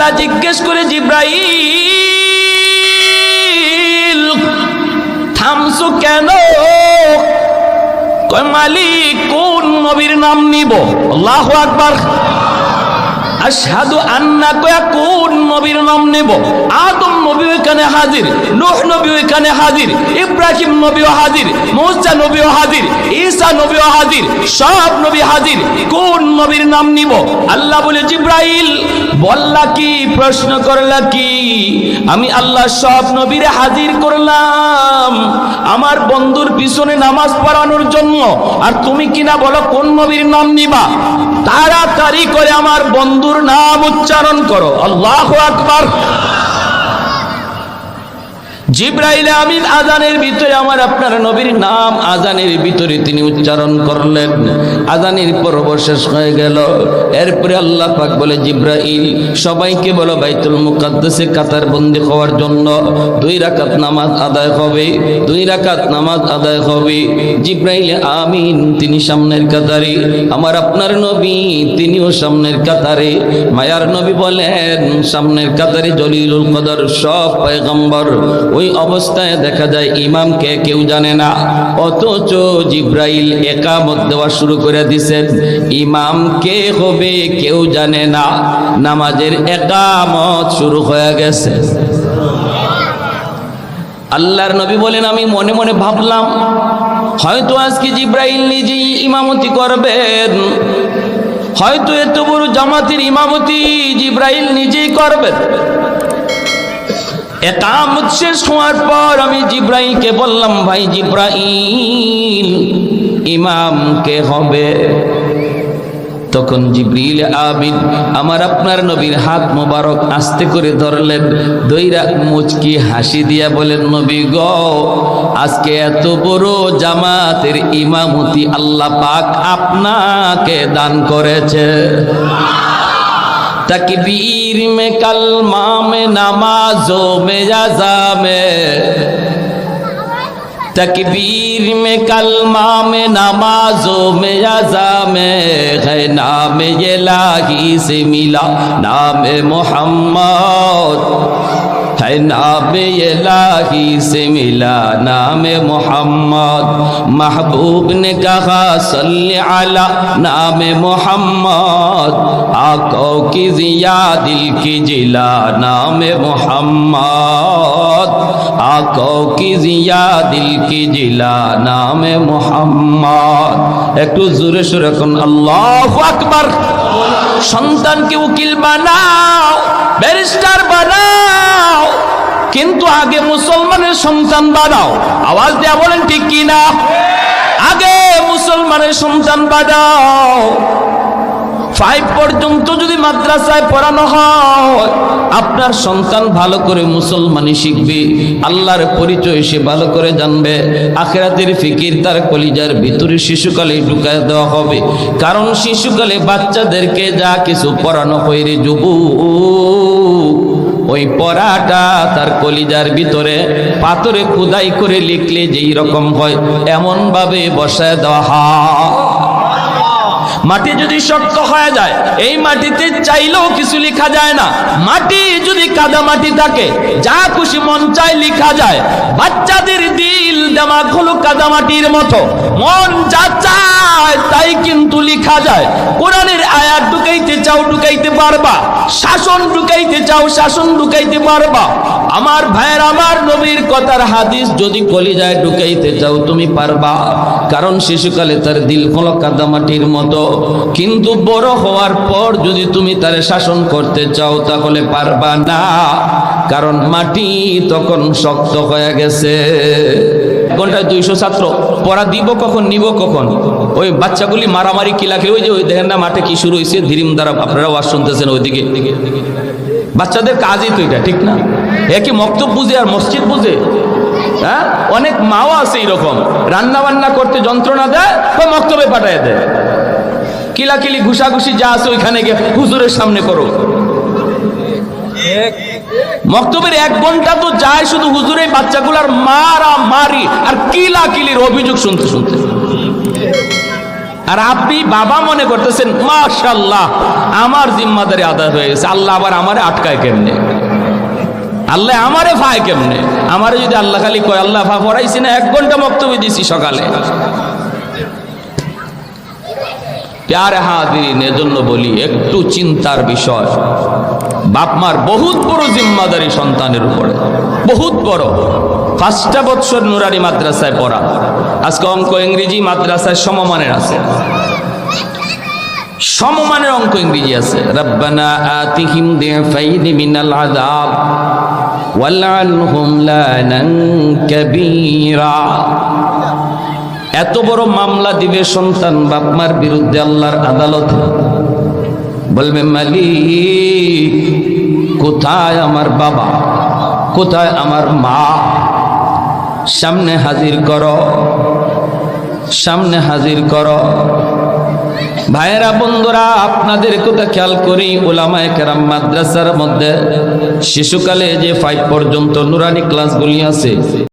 আল্লাহ জিজ্ঞেস করে, জিব্রাইল থামসু কেন? কয়, মালিক, কোন নবীর নাম নিব? আল্লাহ আকবার। কোন নাম হাজির নবী হাজির, ইব্রাহিম নবীও হাজির নবীও হাজির হাজির, সব নবী হাজির, কোন নবীর নাম নিব? আল্লাহ বলে, জিব্রাইল বললা কি, প্রশ্ন করলা কি? আমি আল্লাহ সব নবীরে হাজির করলাম। আমার বন্ধুর পিছনে নামাজ পড়ানোর জন্য। আর তুমি কিনা বলো কোন নবীর নাম নিবা? তাড়াতাড়ি করে আমার বন্ধুর নাম উচ্চারণ করো। আল্লাহ আকবার। জিব্রাইল আমিন আজানের ভিতরে আমার আপনার নবীর নাম আজানের ভিতরে তিনি উচ্চারণ করলেন। আজানের পর্ব শেষ হয়ে গেল। এরপরে আল্লাহ পাক বলে, জিব্রাইল, সবাইকে বলো বাইতুল মুকাদ্দাসে কাতার বন্দি হওয়ার জন্য দুই রাকাত নামাজ আদায় হবে, দুই রাকাত নামাজ আদায় হবে। জিব্রাইল আমিন, তিনি সামনের কাতারে। আমার আপনার নবী, তিনিও সামনের কাতারে। মায়ার নবী বলেন, সামনের কাতারে জলিলুল কদর সব পয়গম্বর ওই অবস্থায় দেখা যায় ইমামকে কেউ জানে না। অথচ জিব্রাইল একামত দেওয়া শুরু করে দিছেন। ইমাম কে হবে কেউ জানে না। নামাজের একামত শুরু হয়ে গেছে। আল্লাহর নবী বলেন, আমি মনে মনে ভাবলাম, হয়তো আজকে জিব্রাইল নিজেই ইমামতি করবেন। হয়তো এত বড় জামাতের ইমামতি জিব্রাইল নিজেই করবেন। একামত শেষ হওয়ার পর আমি জিব্রাইলকে বললাম, ভাই জিব্রাইল, ইমাম কে হবে? তখন জিব্রিল আবিদ আমার আপনার নবীর হাত মোবারক আস্তে করে ধরলেন, দইরা মুচকি হাসি দিয়া বলেন, নবী গ, আজকে এত বড় জামাতের ইমামতি আল্লাহ পাক আপনাকে দান করেছে। तकबीर में कलमा में, नमाजों में जजा में। तकबीर में कलमा में, नमाजों में जजा में। है नाम ये लाही से मिला, नाम मोहम्मद। ہے ناب الہی سے ملا نام محمد محبوب نے کہا، صلی علی نام محمد آقوں کی زیاد دل کی جلا نام محمد آقوں کی زیاد دل کی جلا نام محمد۔ ایک تو زور شرکن، اللہ اکبر আকবার کی উকিল বানাও ব্যারিস্টার কিন্তু আগে মুসলমানের সন্তান বানাও আওয়াজ দেয়া বলেন, ঠিক কি না? আগে মুসলমানের সন্তান বানাও ফাইভ পর্যন্ত যদি মাদ্রাসায় পড়ানো হয়, আপনার সন্তান ভালো করে মুসলমানি শিখবে। আল্লাহর পরিচয় সে ভালো করে জানবে। আখেরাতের ফিকির তার কলিজার ভিতরে শিশুকালে ঢুকায় দেওয়া হবে। কারণ শিশুকালে বাচ্চাদেরকে যা কিছু পড়ানো হয় যুবু ওই পড়াটা তার কলিজার ভিতরে পাথরে খুদাই করে লিখলে যেই রকম হয় এমন ভাবে বসায় দেওয়া হয়। মাটি যদি শক্ত হয়ে যায়, এই মাটিতে চাইলেও কিছু লেখা যায় না। মাটি যদি কাদা মাটি থাকে, যা খুশি মন চাই লেখা যায়। বাচ্চাদের দিল দেমাগ হলো কাদা মাটির মতো। মন যা চায় তাই কিন্তু লেখা যায়। কোরআনের আয়াত ঢুকাইতে চাও ঢুকাইতে পারবা, শাসন ঢুকাইতে চাও শাসন ঢুকাইতে পারবা। আমার ভাইয়ের, আমার নবীর কথার হাদিস যদি কলিজায় ঢুকাইতে চাও তুমি পারবা। কারণ শিশুকালে তার দিল হলো কাদামাটির মতো। কিন্তু বড় হওয়ার পর যদি তুমি তার শাসন করতে চাও, তাহলে পারবা না। কারণ মাটি তখন শক্ত হয়ে গেছে। ঘন্টায় দুইশো ছাত্র। পড়া দিব কখন, নিব কখন? ওই বাচ্চাগুলি মারামারি কিলাকে ওই যে ওই দেখেন না মাঠে কি শুরু হয়েছে ধীরিম দ্বারা আপনারা ওয়াজ শুনতেছেন ওইদিকে। বাচ্চাদের কাজই তো এটা, ঠিক না? একই মক্তব বুঝে আর মসজিদ বুঝে? হ্যাঁ? অনেক মাও আছে এইরকম। রান্না বান্না করতে যন্ত্রণা দেয়, বা মক্তবে পাঠায় দেয়। কিলাকিলি, ঘুষাঘুষি যা আছে ওইখানে গিয়ে হুজুরের সামনে করো। মক্তবের এক ঘণ্টা তো যায় শুধু হুজুরের বাচ্চাগুলার মারা মারি আর কিলা কিলির অভিযোগ শুনতে শুনতে। আর আপনি বাবা মনে করতেছেন মাশাল্লাহ আমার জিম্মাদারি আদায় হয়ে গেছে। আল্লাহ আবার আমারে আটকায় কেমনে? আল্লাহ আমারে ফায় কেমনে? আমারে যদি আল্লাহ খালি কয়, আল্লাহ ফা, পড়াইছি না, এক ঘণ্টা বক্তব্য দিছি সকালে। প্যারে হাদিন এজন্য বলি, একটু চিন্তার বিষয়। বাপ মার বহুত বড় জিম্মাদারি সন্তানের উপরে। বহুত বড়। পাঁচটা বৎসর নুরারি মাদ্রাসায় পড়া। আজকে অঙ্ক ইংরেজি মাদ্রাসায় সমমানের আছে। সমমানের অঙ্ক ইংরেজি আছে। রব্বানা আতিহিম দিফাইন মিনাল আযাব ওয়ালআনহুম লানান কাবীরা। এত বড় মামলা দিবে সন্তান বাপমার বিরুদ্ধে আল্লাহর আদালতে। বলবে মালিক কোথায় আমার বাবা? কোথায় আমার মা? সামনে হাজির কর, সামনে হাজির করো। ভাইয়েরা, বন্ধুরা, আপনাদের কথা খেয়াল করি, ওলামায় কেরাম মাদ্রাসার মধ্যে শিশুকালে যে ফাইভ পর্যন্ত নুরানি ক্লাসগুলি আছে